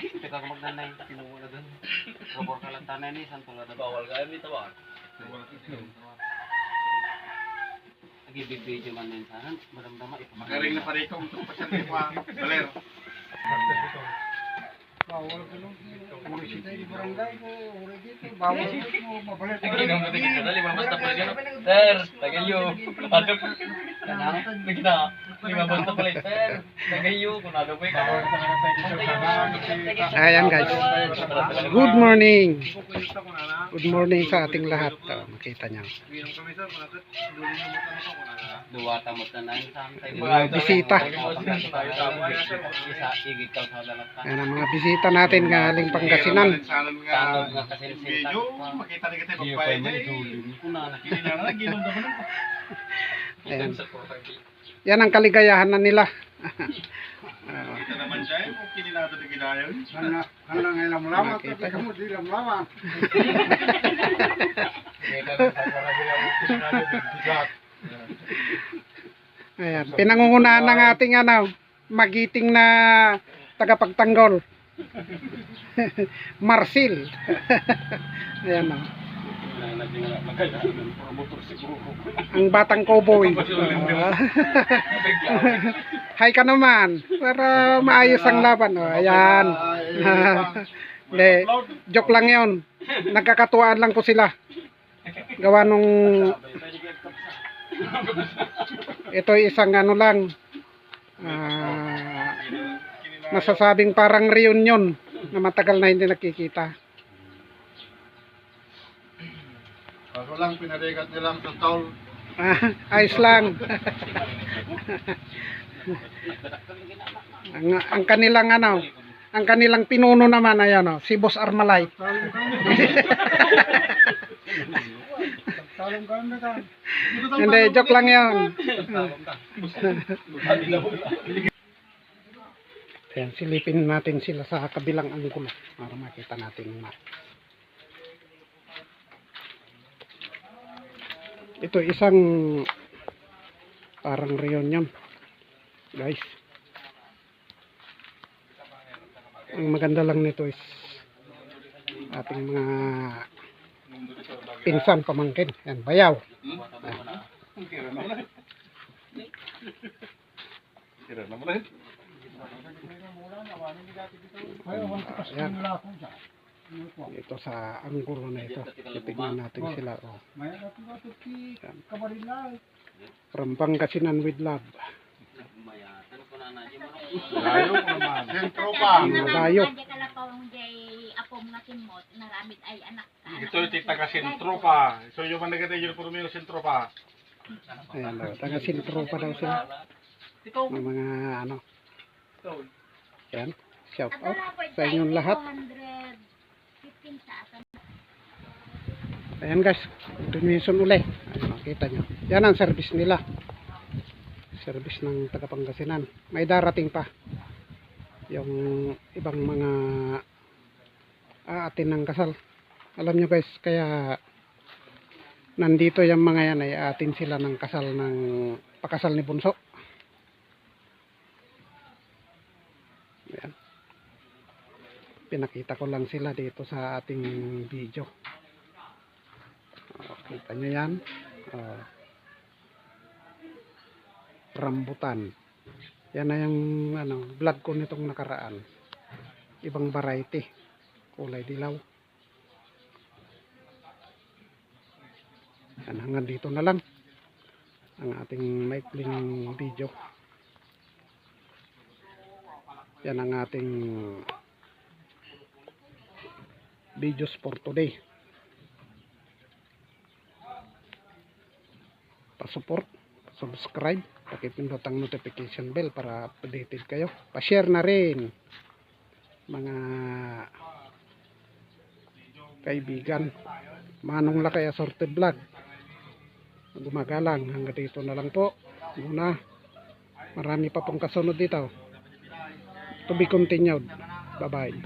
Kita ka magnanay, pinuwala doon. Robor ka lang tanay ni, saan tulad Bawal ka yung tawag. Nag-ibig-video man din sana, madam-dama. Magaling na pare ko, ito pa siya ni Juan Valer. Bawal ka nung kumisita yung barangay ko, uri dito, bawal mo mabalit. Naginom mo tingin ka dali, mabasta pa rin Sir, tagayo. Ano? Nagkita. Lima basta pa rin. Sir, tagayo. Kung ano ba Ayan guys. Good morning. Good morning sa ating lahat. Oh, makita niyo. Duwata mo na tayo. Mga bisita. Ka. Ayan ang mga bisita natin galing Pangasinan. Sanon nga. Nga kasi Video, makita ni kita pagpaya niya. Na. Na. Ayan. Yan ang kaligayahan na nila. Kita naman siya, eh, kung kininado na. Hanggang ngayon lamlaman, tapi kamu di lamlaman. Ayan, pinangungunahan ng ating ano, magiting na tagapagtanggol. Marsil. Ayan o. Ang batang cowboy. Hi ka naman. Para maayos ang laban. O, ayan. Hindi, joke lang yon. Nagkakatuwaan lang po sila. Gawa nung ito isang ano lang ah, masasabing parang reunion na matagal na hindi nakikita. Kaso lang, pinarigat nilang sa tol. Ah, ayos lang. ang, ang kanilang ano, ang kanilang pinuno naman ayan oh, si Boss Armalay. Hindi, joke lang 'yon. Ayan, silipin natin sila sa kabilang anggulo para makita natin ma. Ito isang parang reunion. Guys. Ang maganda lang nito is ating mga pinsan pamangkin. Yan, bayaw. Tira naman eh. Ayan. Ito sa anggulo na ito. Titignan natin sila. Oh. Yan. From Pangasinan with love. Sentro pa. Mga dayo. Kanya kalapawang jay apom nga simot, naramit ay anak ka. Ito yung tita ka sentro pa. So yung man nagate yung puro yung sentro pa. Ayan, oh, taga sintro pa daw sila. Ng mga ano. Yan. Shout out sa inyong lahat. 215 sa akin. Ayan guys, donation uli. Ayan, makita nyo. Yan ang service nila. Service ng taga Pangasinan. May darating pa. Yung ibang mga aatin ng kasal. Alam nyo guys, kaya nandito yung mga yan ay aatin sila ng kasal ng pakasal ni Bunso. Ayan. Pinakita ko lang sila dito sa ating video. Oh, kita nyo yan. Oh. Rambutan. Yan na yung ano, vlog ko nitong nakaraan. Ibang variety. Kulay dilaw. Yan, hanggang dito na lang ang ating maikling video. Yan ang ating videos for today. pa-support, subscribe, pakipindot ang notification bell para updated kayo. Pa-share na rin mga kaibigan. Manong Lakay Assorted Vlog. Gumagalang hanggang dito na lang po. Muna. Marami pa pong kasunod dito. To be continued. Bye-bye.